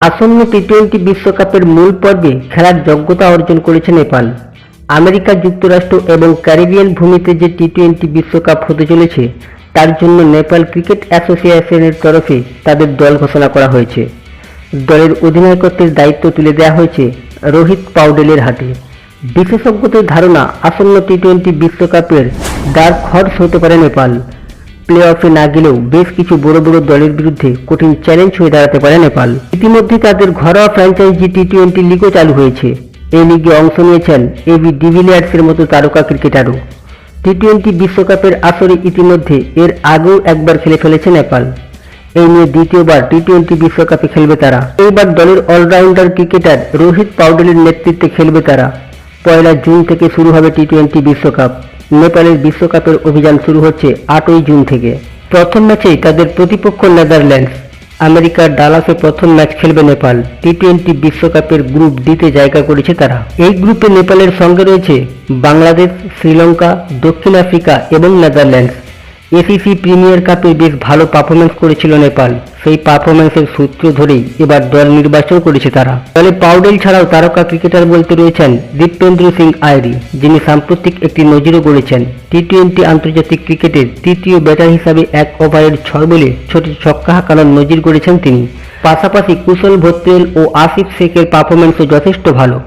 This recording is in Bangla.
আসন্ন টি টোয়েন্টি বিশ্বকাপের মূল পর্বে খেলার যোগ্যতা অর্জন করেছে নেপাল। আমেরিকা যুক্তরাষ্ট্র এবং ক্যারিবিয়ান ভূমিতে যে টি টোয়েন্টি বিশ্বকাপ হতে চলেছে, তার জন্য নেপাল ক্রিকেট অ্যাসোসিয়েশনের তরফে তাদের দল ঘোষণা করা হয়েছে। দলের অধিনায়কত্বের দায়িত্ব তুলে দেওয়া হয়েছে রোহিত পাউডেলের হাতে। বিশেষজ্ঞদের ধারণা, আসন্ন টি টোয়েন্টি বিশ্বকাপের ডার্ক হর্স হতে পারে নেপাল। প্লে অফে না গেলেও বেশ কিছু বড় বড় দলের বিরুদ্ধে কঠিন চ্যালেঞ্জ হয়ে দাঁড়াতে পারে নেপাল। ইতিমধ্যে তাদের ঘরোয়া ফ্র্যাঞ্চাইজি টি টোয়েন্টি লিগও চালু হয়েছে। এই লিগে অংশ নিয়েছেন এবি ডিভিলিয়ার্সের মতো তারকা ক্রিকেটারও টি টোয়েন্টি বিশ্বকাপের আসরে ইতিমধ্যে এর আগেও একবার খেলে ফেলেছে নেপাল। এই নিয়ে দ্বিতীয়বার টি টোয়েন্টি বিশ্বকাপে খেলবে তারা। এইবার দলের অলরাউন্ডার ক্রিকেটার রোহিত পাউডেলের নেতৃত্বে খেলবে তারা। পয়লা জুন থেকে শুরু হবে টি টোয়েন্টি বিশ্বকাপ। নেপালের বিশ্বকাপের অভিযান শুরু হচ্ছে আটই জুন থেকে। প্রথম ম্যাচেই তাদের প্রতিপক্ষ নেদারল্যান্ডস। আমেরিকার ডালাসে প্রথম ম্যাচ খেলবে নেপাল। টি টোয়েন্টি বিশ্বকাপের গ্রুপ ডিতে জায়গা করেছে তারা। এই গ্রুপে নেপালের সঙ্গে রয়েছে বাংলাদেশ, শ্রীলঙ্কা, দক্ষিণ আফ্রিকা এবং নেদারল্যান্ডস। এসিসি প্রিমিয়ার কাপে বেশ ভালো পারফরমেন্স করেছিল নেপাল। সেই পারফরমেন্সের সূত্র ধরেই এবার দল নির্বাচন করেছে তারা। দলে পাউডেল ছাড়াও তারকা ক্রিকেটার বলতে রয়েছেন দীপেন্দ্র সিং আয়রি যিনি সাম্প্রতিক একটি নজিরও গড়েছেন। টি টোয়েন্টি আন্তর্জাতিক ক্রিকেটের তৃতীয় ব্যাটার হিসাবে এক ওভারের ছয় বলে ছোট ছক্কা হাঁকানোর নজির গড়েছেন তিনি। পাশাপাশি কুশল ভোত্রেল ও আসিফ শেখের পারফরমেন্সও যথেষ্ট ভালো।